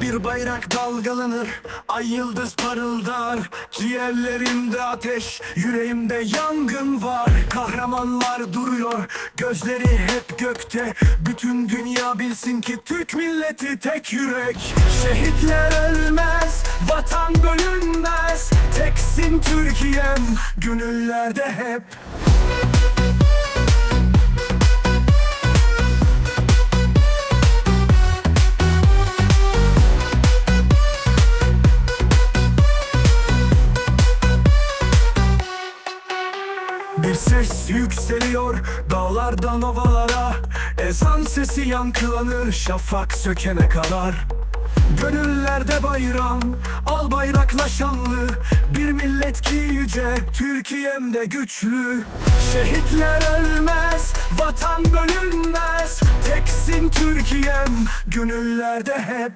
Bir bayrak dalgalanır Ay yıldız parıldar. Ciğerlerimde ateş Yüreğimde yangın var. Kahramanlar duruyor Gözleri hep gökte. Bütün dünya bilsin ki Türk milleti tek yürek. Şehitler ölmez Vatan bölünmez. Teksin Türkiye'm Gönüllerde hep Bir ses yükseliyor dağlardan ovalara. Ezan sesi yankılanır şafak sökene kadar. Gönüllerde bayram, al bayrakla şanlı. Bir millet ki yüce, Türkiye'mde güçlü. Şehitler ölmez, vatan bölünmez. Teksin Türkiye'm, gönüllerde hep